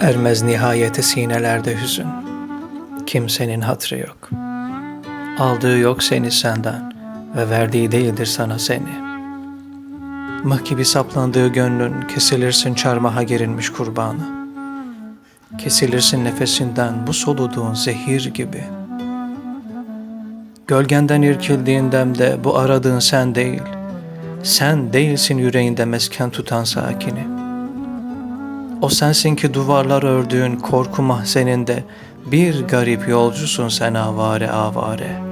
Ermez nihayete sinelerde hüzün. Kimsenin hatrı yok. Aldığı yok seni senden ve verdiği değildir sana seni. Mıh gibi saplandığı gönlün kesilirsin çarmıha gerilmiş kurbanı. Kesilirsin nefesinden bu soluduğun zehir gibi. Gölgenden irkildiğin demde bu aradığın sen değil. Sen değilsin yüreğinde mesken tutan sakini. O sensin ki duvarlar ördüğün korku mahzeninde bir garip yolcusun sen avare avare.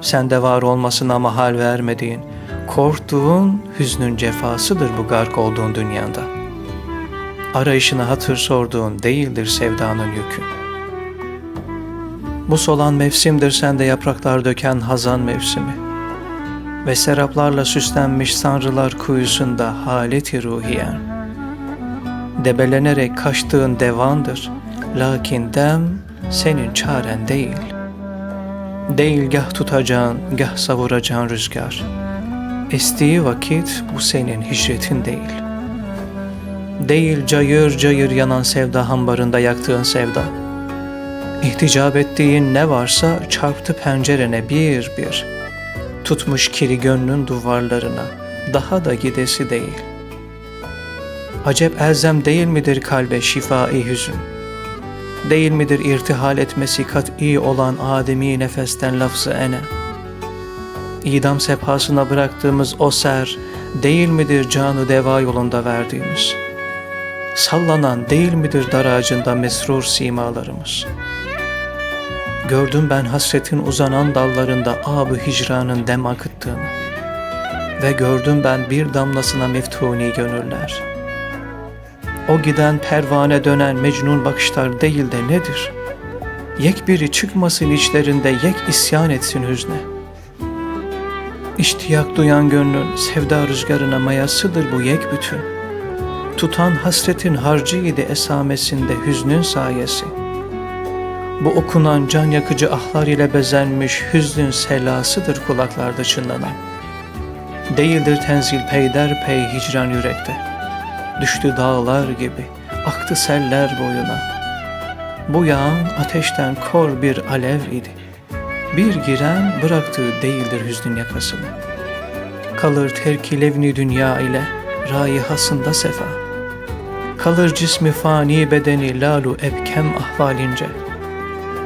Sende var olmasına mahal vermediğin, korktuğun hüznün cefasıdır bu gark olduğun dünyanda. Arayışına hatır sorduğun değildir sevdanın yükü. Bu solan mevsimdir sende yapraklar döken hazan mevsimi. Ve seraplarla süslenmiş sanrılar kuyusunda haleti ruhiyen. Debelenerek kaçtığın devandır. Lakin dem senin çaren değil. Değil gah tutacağın, gah savuracağın rüzgar. Estiği vakit bu senin hicretin değil. Değil cayır cayır yanan sevda hambarında yaktığın sevda. İhticap ettiğin ne varsa çarptı pencerene bir bir. Tutmuş kiri gönlün duvarlarına, daha da gidesi değil. Acep elzem değil midir kalbe şifai hüzün? Değil midir irtihal etmesi kat'i olan ademi nefesten lafzı ene? İdam sefasına bıraktığımız o ser, değil midir canı deva yolunda verdiğimiz? Sallanan değil midir dar ağacında mesrur simalarımız?'' Gördüm ben hasretin uzanan dallarında abı hicranın dem akıttığını. Ve gördüm ben bir damlasına meftuni gönüller. O giden pervane dönen mecnun bakışlar değil de nedir? Yek biri çıkmasın içlerinde yek isyan etsin hüzne. İştiyak duyan gönlün sevda rüzgarına mayasıdır bu yek bütün. Tutan hasretin harcıydı esamesinde hüznün sayesi.'' Bu okunan can yakıcı ahlar ile bezenmiş hüznün selasıdır kulaklarda çınlanan. Değildir tenzil peyder pey hicran yürekte. Düştü dağlar gibi, aktı seller boyuna. Bu yağan ateşten kor bir alev idi. Bir giren bıraktığı değildir hüznün yakasını. Kalır terki levni dünya ile rayihasında sefa. Kalır cismi fani bedeni lalu ebkem ahvalince.''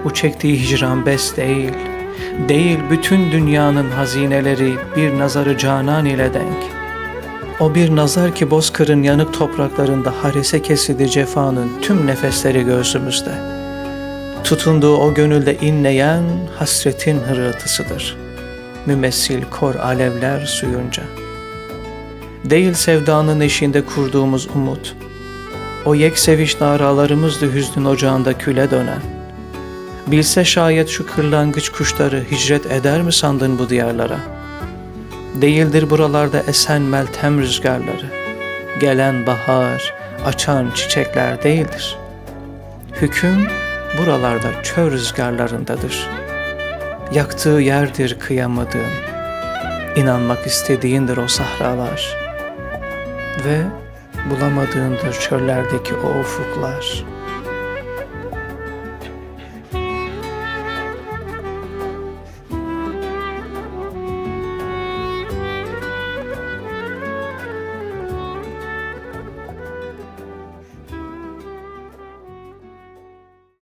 Bu çektiği hicran bes değil, değil bütün dünyanın hazineleri bir nazarı canan ile denk. O bir nazar ki bozkırın yanık topraklarında harese kesildi cefanın tüm nefesleri göğsümüzde. Tutunduğu o gönülde inleyen hasretin hırıltısıdır. Mümessil kor alevler suyunca. Değil sevdanın eşiğinde kurduğumuz umut, o yek seviş naralarımızdı hüznün ocağında küle dönen.'' Bilse şayet şu kırlangıç kuşları hicret eder mi sandın bu diyarlara? Değildir buralarda esen meltem rüzgarları. Gelen bahar, açan çiçekler değildir. Hüküm buralarda çöl rüzgarlarındadır. Yaktığı yerdir kıyamadığın. İnanmak istediğindir o sahralar. Ve bulamadığındır çöllerdeki o ufuklar.''